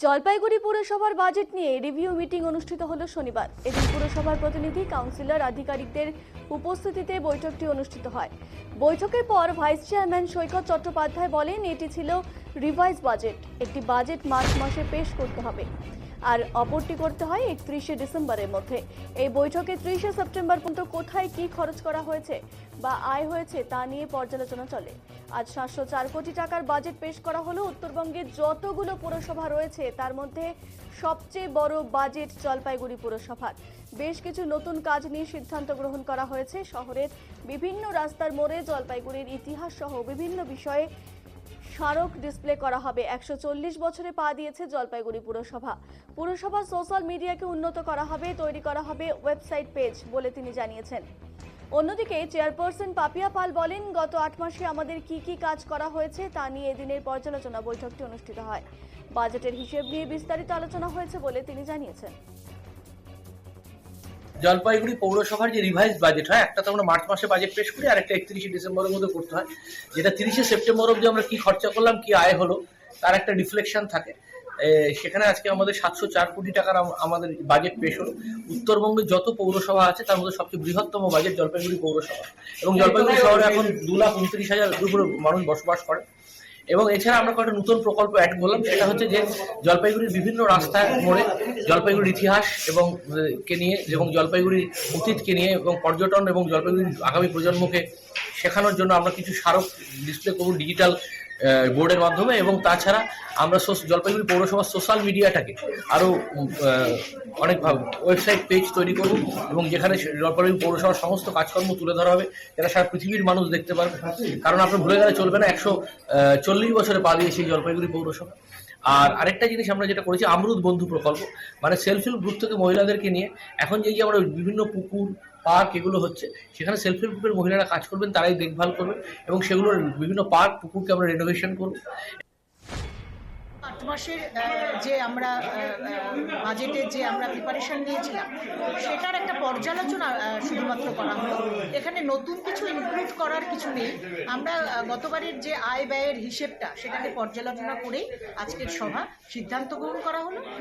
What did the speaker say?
জলপাইগুড়ি পুরসভার বাজেট নিয়ে review meeting অনুষ্ঠিত হলো শনিবার। এদিন পুরসভার প্রতিনিধি, কাউন্সিলর, আধিকারিকদের উপস্থিতিতে বৈঠকটি অনুষ্ঠিত হয়। বৈঠকের পর ভাইস চেয়ারম্যান সৈকত চট্টোপাধ্যায় বলেন, এটি ছিল রিভাইজ বাজেট। একটি বাজেট মার্চ মাসে পেশ করতে হবে। আর অপরটি করতে হয় একত্রিশে ডিসেম্বরের মধ্যে। এই বৈঠকে ত্রিশে সেপ্টেম্বর পর্যন্ত কোথায় কি খরচ করা হয়েছে বা আয় হয়েছে তা নিয়ে পর্যালোচনা চলে। আজ সাতশো চার কোটি টাকার বাজেট পেশ করা হলো। উত্তরবঙ্গের যতগুলো পুরসভা রয়েছে, তার মধ্যে সবচেয়ে বড় বাজেট জলপাইগুড়ি পুরসভার। বেশ কিছু নতুন কাজ নিয়ে সিদ্ধান্ত গ্রহণ করা হয়েছে। শহরের বিভিন্ন রাস্তার মোড়ে জলপাইগুড়ির ইতিহাস সহ বিভিন্ন বিষয়ে স্মারক ডিসপ্লে করা হবে। একশো চল্লিশ বছরে পা দিয়েছে জলপাইগুড়ি পুরসভা। পুরসভা সোশ্যাল মিডিয়াকে উন্নত করা হবে, তৈরি করা হবে ওয়েবসাইট পেজ বলে তিনি জানিয়েছেন। অন্যদিকে চেয়ারপারসন পাপিয়া পাল বলেন, গত আট মাসে আমাদের কি কি কাজ করা হয়েছে তা নিয়ে এদিনের পর্যালোচনা বৈঠকটি অনুষ্ঠিত হয়। বাজেটের হিসেব নিয়ে বিস্তারিত আলোচনা হয়েছে বলে তিনি জানিয়েছেন। জলপাইগুড়ি পৌরসভার যে রিভাইজ বাজেট হয়, একটা তো আমরা মার্চ মাসে বাজেট পেশ করি, আর একটা একত্রিশে ডিসেম্বরের মধ্যে করতে হয়। যেটা তিরিশে সেপ্টেম্বর অবধি আমরা কি খরচা করলাম, কি আয় হলো, তার একটা রিফ্লেকশন থাকে। সেখানে আজকে আমাদের সাতশো চার কোটি টাকার আমাদের বাজেট পেশ হলো। উত্তরবঙ্গে যত পৌরসভা আছে, তার মধ্যে সবচেয়ে বৃহত্তম বাজেট জলপাইগুড়ি পৌরসভা। এবং জলপাইগুড়ি শহরে এখন দু লাখ উনত্রিশ হাজার মানুষ বসবাস করে। এবং এছাড়া আমরা কয়েকটা নতুন প্রকল্প অ্যাড করলাম। সেটা হচ্ছে যে জলপাইগুড়ির বিভিন্ন রাস্তার মোড়ে জলপাইগুড়ির ইতিহাস এবং কে নিয়ে এবং জলপাইগুড়ির অতীতকে নিয়ে এবং পর্যটন এবং জলপাইগুড়ির আগামী প্রজন্মকে শেখানোর জন্য আমরা কিছু স্মারক ডিসপ্লে করব ডিজিটাল বোর্ডের মাধ্যমে এবং তাছাড়া আমরা জলপাইগুড়ি পৌরসভার সোশ্যাল মিডিয়াটাকে আরও অনেক ওয়েবসাইট পেজ তৈরি করব এবং যেখানে জলপাইগুড়ি পৌরসভার সমস্ত কাজকর্ম তুলে ধরা হবে, যেটা সারা পৃথিবীর মানুষ দেখতে পারবে। কারণ আপনি ভুলে গেলে চলবে না, একশো চল্লিশ বছরে পা এই জলপাইগুড়ি পৌরসভা। আর আরেকটা জিনিস আমরা যেটা করেছি, আমরুদ বন্ধু প্রকল্প মানে সেলফ হেল্প গ্রুপ থেকে মহিলাদেরকে নিয়ে, এখন যে আমরা বিভিন্ন পুকুর পার্ক এগুলো হচ্ছে। সেখানে সেলফ হেল্প গ্রুপের মহিলারা কাজ করবেন, তারাই দেখভাল করবে এবং সেগুলোর বিভিন্ন পার্ক পুকুরকে আমরা রেনোভেশন করব। আট মাসের যে আমরা বাজেটের যে আমরা প্রিপারেশন নিয়েছিলাম, সেটার একটা পর্যালোচনা শুধুমাত্র করা হলো। এখানে নতুন কিছু ইনক্লুড করার কিছু নেই। আমরা গতবারের যে আয় ব্যয়ের হিসেবটা, সেটাকে পর্যালোচনা করেই আজকের সভা সিদ্ধান্ত গ্রহণ করা হলো।